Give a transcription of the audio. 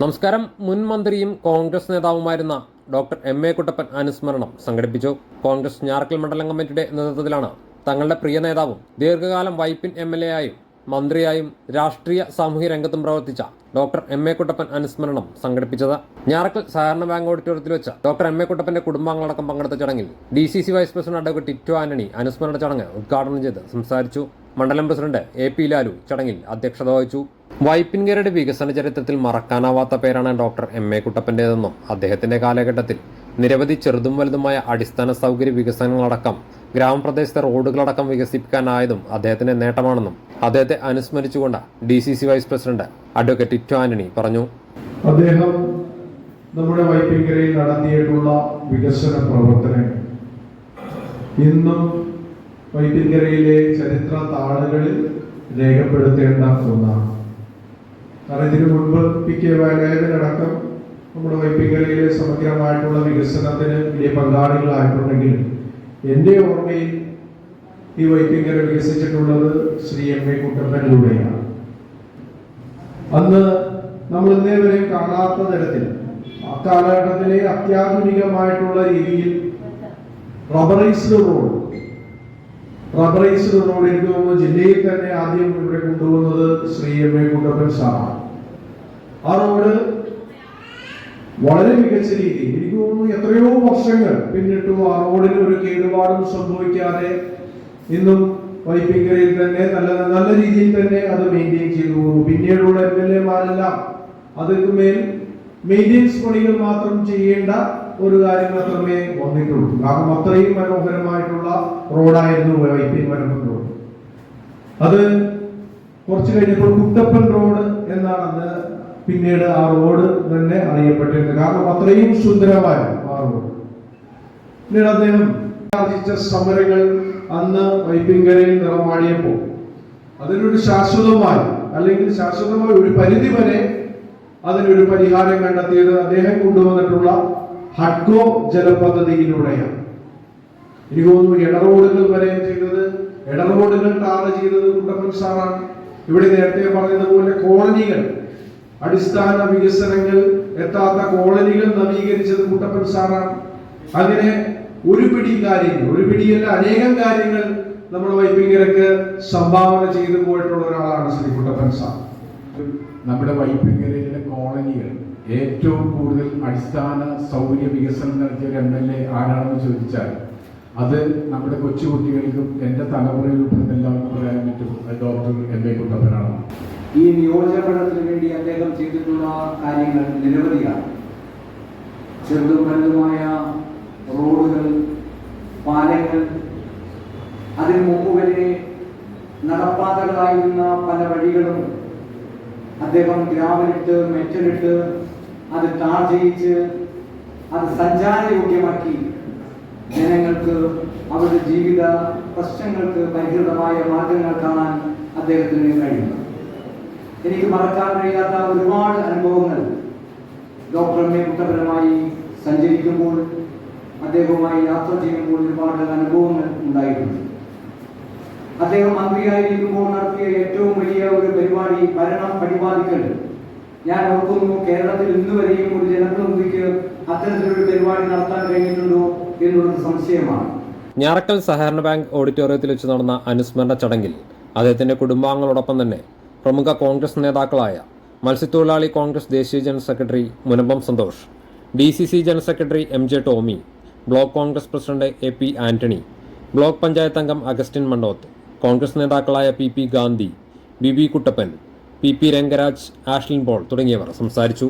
നമസ്കാരം. മുൻ മന്ത്രിയും കോൺഗ്രസ് നേതാവുമായിരുന്ന ഡോക്ടർ എം എ കുട്ടപ്പൻ അനുസ്മരണം സംഘടിപ്പിച്ചു. കോൺഗ്രസ് ഞാറക്കൽ മണ്ഡലം കമ്മിറ്റിയുടെ നേതൃത്വത്തിലാണ് തങ്ങളുടെ പ്രിയ നേതാവും ദീർഘകാലം വൈപ്പിൻ എം എൽ എ ആയും മന്ത്രിയായും രാഷ്ട്രീയ സാമൂഹ്യ രംഗത്തും പ്രവർത്തിച്ച ഡോക്ടർ എം എ കുട്ടപ്പൻ അനുസ്മരണം സംഘടിപ്പിച്ചത്. ഞാറക്കൽ സഹകരണ ബാങ്ക് ഓഡിറ്റോറിയത്തിൽ വെച്ച് ഡോക്ടർ എം എ കുട്ടപ്പന്റെ കുടുംബാംഗങ്ങളടക്കം പങ്കെടുത്ത ചടങ്ങിൽ D C C vice president advocate Titu Antony അനുസ്മരണ ചടങ്ങ് ഉദ്ഘാടനം ചെയ്ത് സംസാരിച്ചു. മണ്ഡലം പ്രസിഡന്റ് എ പി ലാലു ചടങ്ങിൽ അധ്യക്ഷത വഹിച്ചു. വൈപ്പിൻകരയുടെ വികസന ചരിത്രത്തിൽ മറക്കാനാവാത്ത പേരാണ് ഡോക്ടർ എം എ കുട്ടപ്പന്റേതെന്നും അദ്ദേഹത്തിന്റെ കാലഘട്ടത്തിൽ നിരവധി ചെറുതും വലുതുമായ അടിസ്ഥാന സൗകര്യ വികസനങ്ങളടക്കം ഗ്രാമപ്രദേശത്തെ റോഡുകളടക്കം വികസിപ്പിക്കാനായതും അദ്ദേഹത്തിന്റെ നേട്ടമാണെന്നും അദ്ദേഹത്തെ അനുസ്മരിച്ചുകൊണ്ട് D C C vice president advocate Titu Antony പറഞ്ഞു. അദ്ദേഹം നമ്മുടെ വൈപ്പിങ്കരയിൽ നടത്തിയിട്ടുള്ള വികസന പ്രവർത്തനങ്ങൾ ഇന്നും വൈപ്പിങ്കരയിലെ ചരിത്ര താളുകളിൽ രേഖപ്പെടുത്തേണ്ട ഒന്നാണ്. കാരണം ഇതിനു മുൻപ് പി കെ വേലായുധനടക്കം നമ്മുടെ വൈപ്പിങ്കരയിലെ സമഗ്രമായിട്ടുള്ള വികസനത്തിന് വലിയ പങ്കാളികളായിട്ടുണ്ടെങ്കിലും എന്റെ ഓർമ്മയിൽ ഈ വൈപ്പിങ്കര വികസിച്ചിട്ടുള്ളത് ശ്രീ എം എ കുട്ടപ്പനിലൂടെയാണ് അന്ന് നമ്മൾ ഇന്നേ വരെ കാണാത്ത തരത്തിൽ അക്കാലഘട്ടത്തിലെ അത്യാധുനികമായിട്ടുള്ള രീതിയിൽ റബറൈസ്ഡ് റോഡ് റബറൈസ്ഡ് റോഡ് എനിക്ക് തോന്നുന്നു ജില്ലയിൽ തന്നെ ആദ്യം ഇവിടെ കൊണ്ടുവന്നത് ശ്രീ എം എ കുട്ടപ്പൻ സാറാണ്. ആ റോഡ് വളരെ മികച്ച രീതിയിൽ എനിക്ക് തോന്നുന്നു എത്രയോ വർഷങ്ങൾ പിന്നിട്ടും ആ റോഡിന് ഒരു കേടുപാടും സംഭവിക്കാതെ ഇന്നും വൈപ്പിക്കരയിൽ തന്നെ നല്ല നല്ല രീതിയിൽ തന്നെ അത് മെയിന്റെയിൻ ചെയ്തു പോകുന്നു. പിന്നീടുള്ള എം എൽ എമാരെല്ലാം അതിന് മേൽ മെയിന്റെനൻസ് പണികൾ മാത്രം ചെയ്യേണ്ട ഒരു കാര്യം മാത്രമേ വന്നിട്ടുള്ളൂ. കാരണം അത്രയും മനോഹരമായിട്ടുള്ള റോഡായിരുന്നു വൈപ്പിൻ മരപ്പൻ റോഡ്. അത് കുറച്ച് കഴിഞ്ഞപ്പോൾ കുട്ടപ്പൻ റോഡ് എന്നാണ് അന്ന് പിന്നീട് ആ റോഡ് തന്നെ അറിയപ്പെട്ടിരുന്നത്. കാരണം അത്രയും സുന്ദരമായിരുന്നു ആ റോഡ്. പിന്നീട് അദ്ദേഹം ആർജിച്ച സമരങ്ങൾ അന്ന് വൈപ്പിങ്കരയിൽ നിറമാടിയപ്പോൾ അതിനൊരു ശാശ്വതമായി അല്ലെങ്കിൽ ശാശ്വതമായ ഒരു പരിധി വരെ അതിനൊരു പരിഹാരം കണ്ടെത്തിയത് അദ്ദേഹം കൊണ്ടുവന്നിട്ടുള്ള ഹഡ്കോ ജലപദ്ധതിയിലൂടെയാണ്. എനിക്ക് തോന്നുന്നു ഇടറോഡുകൾ വരെ ചെയ്തത് ഇടറോഡുകൾ ടാർ ചെയ്തത് കുട്ടപ്പൻ സാറാണ്. ഇവിടെ നേരത്തെ പറഞ്ഞതുപോലെ കോളനികൾ അടിസ്ഥാന വികസനങ്ങൾ എത്താത്ത കോളനികൾ നവീകരിച്ചത് കുട്ടപ്പൻ സാറാണ്. അങ്ങനെ ഒരു പിടി കാര്യങ്ങൾ ഒരു പിടിയല്ല അനേകം കാര്യങ്ങൾ നമ്മൾ വൈപ്പിങ്ങരക്ക് സംഭാവന ചെയ്തു പോയിട്ടുള്ള ഒരാളാണ് ശ്രീ കുട്ടപ്പൻ സാർ. നമ്മുടെ വൈപ്പിങ്ങരയിലെ കോളനികൾ ഏറ്റവും കൂടുതൽ അടിസ്ഥാന സൗകര്യ വികസനം നടത്തിയ ഒരു എം എൽ എ ആരാണെന്ന് ചോദിച്ചാൽ അത് നമ്മുടെ കൊച്ചുകുട്ടികൾക്കും എന്റെ തലമുറയിൽ ഉൾപ്പെടുന്ന എല്ലാവർക്കും പറയാൻ പറ്റും ഡോക്ടർ എം എ കുട്ടപ്പനാണ് ഈ നിയോജകമണ്ഡലത്തിന് വേണ്ടി അദ്ദേഹം ചെയ്തിട്ടുള്ള കാര്യങ്ങൾ നിരവധിയാണ്. ചെറുതും വലുതുമായ റോഡുകൾ പാലങ്ങൾ അതിനു മുമ്പ് വരെ നടപ്പാതകളായിരുന്ന പല വഴികളും അദ്ദേഹം ഗ്രാമിലിട്ട് മെറ്റലിട്ട് അത് ടാർ ചെയ്യിച്ച് അത് സഞ്ചാരയോഗ്യമാക്കി. ജനങ്ങൾക്ക് അവരുടെ ജീവിത പ്രശ്നങ്ങൾക്ക് പരിഹൃതമായ മാർഗങ്ങൾ കാണാൻ അദ്ദേഹത്തിന് കഴിയുന്നു എനിക്ക് മറക്കാൻ കഴിയാത്ത ഒരുപാട് അനുഭവങ്ങൾ ഡോക്ടർ എം എ കുട്ടപരമായി സഞ്ചരിക്കുമ്പോൾ അദ്ദേഹവുമായി യാത്ര ചെയ്യുമ്പോൾ ഒരുപാട് അനുഭവങ്ങൾ ഉണ്ടായിട്ടുണ്ട്. അദ്ദേഹം മന്ത്രിയായിരിക്കുമ്പോൾ നടത്തിയ ഏറ്റവും വലിയ ഒരു പരിപാടി ഭരണം പരിപാടികൾ. ഞാൻ ഓർക്കുന്നു കേരളത്തിൽ ഇന്ന് വരെയും ഒരു ജനപ്രതിനിധിക്ക് അത്തരത്തിലൊരു പരിപാടി നടത്താൻ കഴിഞ്ഞിട്ടുണ്ടോ എന്നുള്ളത് സംശയമാണ്. ഞാറക്കൽ സഹകരണ ബാങ്ക് ഓഡിറ്റോറിയത്തിൽ വെച്ച് നടന്ന അനുസ്മരണ ചടങ്ങിൽ അദ്ദേഹത്തിന്റെ കുടുംബാംഗങ്ങളോടൊപ്പം തന്നെ പ്രമുഖ കോൺഗ്രസ് നേതാക്കളായ മത്സ്യത്തൊഴിലാളി കോൺഗ്രസ് ദേശീയ general secretary Munambam Santhosh D C C general secretary M J Tomy block Congress president A P Antony block panchayat അംഗം അഗസ്റ്റിൻ മണ്ടോത്ത് കോൺഗ്രസ് നേതാക്കളായ P P Gandhi B B Kuttappan P P Rangaraj Ashlin Paul തുടങ്ങിയവർ സംസാരിച്ചു.